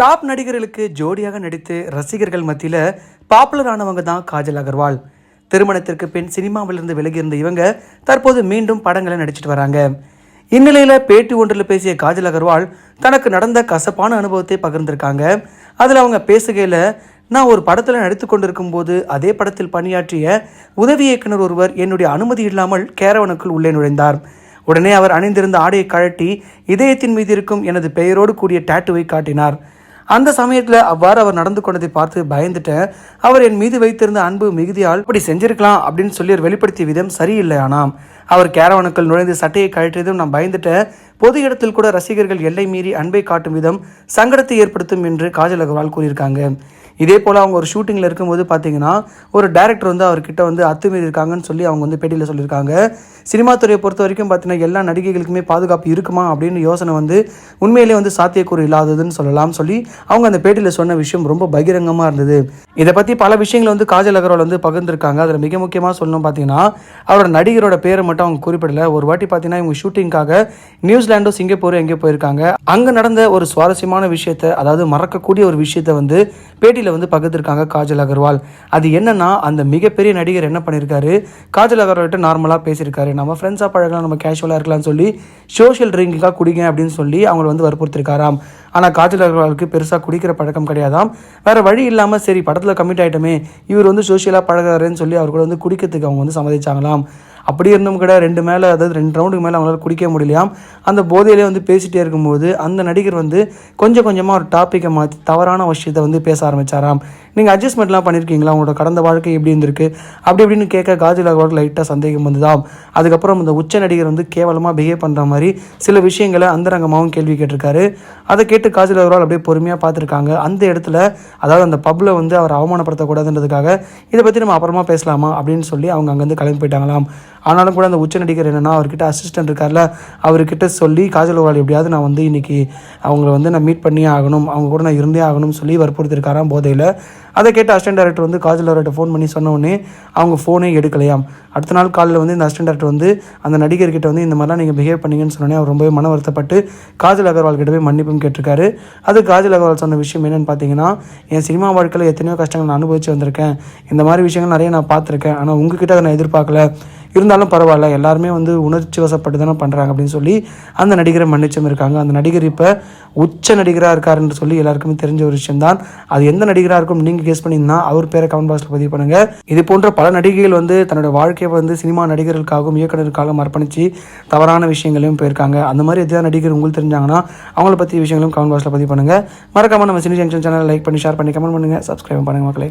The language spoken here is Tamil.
டாப் நடிகர்களுக்கு ஜோடியாக நடித்து ரசிகர்கள் மத்தியில் பாப்புலர் ஆனவங்க தான் காஜல் அகர்வால். திருமணத்திற்கு பின் சினிமாவிலிருந்து விலகி இருந்த இவங்க தற்போது மீண்டும் படங்களை நடிச்சிட்டு வராங்க. இந்நிலையில் பேட்டி ஒன்றில் பேசிய காஜல் அகர்வால் தனக்கு நடந்த கசப்பான அனுபவத்தை பகிர்ந்திருக்காங்க. அதில் அவங்க பேசுகையில் நான் ஒரு படத்தில் நடித்து கொண்டிருக்கும் போது அதே படத்தில் பணியாற்றிய உதவி இயக்குனர் ஒருவர் என்னுடைய அனுமதி இல்லாமல் கேரவனுக்குள் உள்ளே நுழைந்தார். உடனே அவர் அணிந்திருந்த ஆடையை கழட்டி இதயத்தின் மீது இருக்கும் எனது பெயரோடு கூடிய டாட்டுவை காட்டினார். அந்த சமயத்தில் அவ்வாறு அவர் நடந்து கொண்டதை பார்த்து பயந்துட்டேன். அவர் என் மீது வைத்திருந்த அன்பு மிகுதியால் இப்படி செஞ்சிருக்கலாம் அப்படின்னு சொல்லி அவர் வெளிப்படுத்திய விதம் சரியில்லை ஆனாம் அவர் கேரவனுக்குள் நுழைந்து சட்டையை கழற்றியதும் நான் பயந்துட்டேன். பொது இடத்தில் கூட ரசிகர்கள் எல்லை மீறி அன்பை காட்டும் விதம் சங்கடத்தை ஏற்படுத்தும் என்று காஜல் அகர்வால் கூறியிருக்காங்க. இதே போல் அவங்க ஒரு ஷூட்டிங்கில் இருக்கும்போது பார்த்தீங்கன்னா ஒரு டேரக்டர் வந்து அவர்கிட்ட வந்து அத்துமீறி இருக்காங்கன்னு சொல்லி அவங்க வந்து பேட்டியில் சொல்லியிருக்காங்க. சினிமா துறையை பொறுத்த வரைக்கும் பார்த்தீங்கன்னா எல்லா நடிகைகளுக்குமே பாதுகாப்பு இருக்குமா அப்படின்னு யோசனை வந்து உண்மையிலே வந்து சாத்தியக்கூறு இல்லாததுன்னு சொல்லலாம் சொல்லி அவங்க அந்த பேட்டியில் சொன்ன விஷயம் ரொம்ப பகிரங்கமாக இருந்தது. இதை பற்றி பல விஷயங்களை வந்து காஜல் அகர்வால் வந்து பகிர்ந்திருக்காங்க. அதில் மிக முக்கியமாக சொல்லணும் பார்த்தீங்கன்னா அவரோட நடிகரோட பேரை மட்டும் அவங்க குறிப்பிடல. ஒரு வாட்டி பார்த்தீங்கன்னா இவங்க ஷூட்டிங்காக நியூசிலாண்டோ சிங்கப்பூர் எங்கேயோ போயிருக்காங்க. அங்கே நடந்த ஒரு சுவாரஸ்யமான விஷயத்தை அதாவது மறக்கக்கூடிய ஒரு விஷயத்தை வந்து பேட்டியில் வந்து பகிர்ந்துருக்காங்க காஜல் அகர்வால். அது என்னன்னா அந்த மிகப்பெரிய நடிகர் என்ன பண்ணியிருக்காரு காஜல் அகர்வால்கிட்ட நார்மலாக பேசியிருக்காரு. நம்ம ஃப்ரெண்ட்ஸாக பழகலாம் நம்ம கேஷுவலாக இருக்கலாம்னு சொல்லி சோஷியல் ட்ரிங்காக குடிங்க அப்படின்னு சொல்லி அவங்களை வந்து வற்புறுத்திருக்காராம். ஆனால் காஜல் அகர்வாலுக்கு பெருசாக குடிக்கிற பழக்கம் கிடையாதாம். வேறு வழி இல்லாமல் சரி படத்தில் கமிட் ஆகிட்டோமே இவர் வந்து சோஷியலாக பழகிறாருன்னு சொல்லி அவர் கூட வந்து குடிக்கிறதுக்கு அவங்க வந்து சம்மதிச்சாங்களாம். அப்படி இருந்தும் கூட ரெண்டு மேலே அதாவது ரெண்டு ரவுண்டுக்கு மேலே அவங்களால குடிக்க முடியலையாம். அந்த போதையிலே வந்து பேசிகிட்டே இருக்கும்போது அந்த நடிகர் வந்து கொஞ்சம் கொஞ்சமாக ஒரு டாப்பிக்கை மாற்றி தவறான விஷயத்தை வந்து பேச ஆரம்பிச்சாராம். நீங்கள் அட்ஜஸ்ட்மெண்ட்லாம் பண்ணியிருக்கீங்களா உங்களோட கடந்த வாழ்க்கை எப்படி இருந்திருக்கு? அப்படி இப்படின்னு கேட்க காஜல் அகர்வாலுக்கு லைட்டாக சந்தேகம் வந்துதாம். அதுக்கப்புறம் இந்த உச்ச நடிகர் வந்து கேவலமாக பிஹேவ் பண்ணுற மாதிரி சில விஷயங்களை அந்தரங்கமாகவும் கேள்வி கேட்டிருக்காரு. அதை கேட்டு காஜல் அகர்வால் அப்படியே பொறுமையாக பார்த்துருக்காங்க. அந்த இடத்துல அதாவது அந்த பப்பில் வந்து அவர் அவமானப்படுத்தக்கூடாதுன்றதுக்காக இதை பற்றி நம்ம அப்புறமா பேசலாமா அப்படின்னு சொல்லி அவங்க அங்கேருந்து கிளம்பி போயிட்டாங்களாம். ஆனாலும் கூட அந்த உச்ச நடிகர் என்னென்னா அவர்கிட்ட அசிஸ்டன்ட் இருக்கார்ல அவர்கிட்ட சொல்லி காஜல் அகர்வால் எப்படியாவது நான் வந்து இன்றைக்கி அவங்கள வந்து நான் மீட் பண்ணியே ஆகணும் அவங்க கூட நான் இருந்தே ஆகணும்னு சொல்லி வற்புறுத்திருக்காராம் போதையில். அதை கேட்டு அசிஸ்டன்ட் டேரக்டர் வந்து காஜல் அவர்கிட்ட ஃபோன் பண்ணி சொன்னோடனே அவங்க ஃபோனே எடுக்கலையாம். அடுத்த நாள் காலையில் வந்து இந்த அசிஸ்டன்ட் டேரக்டர் வந்து அந்த நடிகர்கிட்ட வந்து இந்த மாதிரிலாம் நீங்கள் பிஹேவ் பண்ணீங்கன்னு சொன்னோன்னே அவர் ரொம்பவே மன வருத்தப்பட்டு காஜல் அகர்வால் கிட்ட போய் மன்னிப்பும் கேட்டிருக்காரு. அது காஜல் அகர்வால் சொன்ன விஷயம் என்னென்னு பார்த்தீங்கன்னா என் சினிமா வாழ்க்கையில் எத்தனையோ கஷ்டங்கள் நான் அனுபவிச்சு வந்திருக்கேன். இந்த மாதிரி விஷயங்கள் நிறைய நான் பார்த்துருக்கேன். ஆனால் உங்ககிட்ட அதை நான் எதிர்பார்க்கல. இருந்தாலும் பரவாயில்ல எல்லாருமே வந்து உணர்ச்சி வசப்பட்டு தானே பண்ணுறாங்க அப்படின்னு சொல்லி அந்த நடிகரை மன்னிச்சம் இருக்காங்க. அந்த நடிகர் இப்போ உச்ச நடிகராக இருக்காருன்னு சொல்லி எல்லாருக்குமே தெரிஞ்ச ஒரு விஷயம் தான் அது எந்த நடிகராக இருக்கும் நீங்கள் கேஸ் பண்ணியிருந்தா அவர் பேரை கமெண்ட் பாக்ஸில் பதிவு பண்ணுங்கள் இது போன்ற பல நடிகைகள் வந்து தன்னோட வாழ்க்கையை வந்து சினிமா நடிகர்களுக்காகவும் இயக்குநருக்காகவும் அர்ப்பணித்து தவறான விஷயங்களையும் போயிருக்காங்க. அந்த மாதிரி எதாவது நடிகர் உங்களுக்கு தெரிஞ்சாங்கன்னா அவங்கள பற்றி விஷயங்களும் கமெண்ட் பாக்ஸில் பதிவு பண்ணுங்கள் மறக்காமல் நம்ம சினி ஜங்ஷன் சேனலை லைக் பண்ணி ஷேர் பண்ணி கமெண்ட் பண்ணுங்கள் சப்ஸ்கிரைப் பண்ணுங்கள் மக்களே.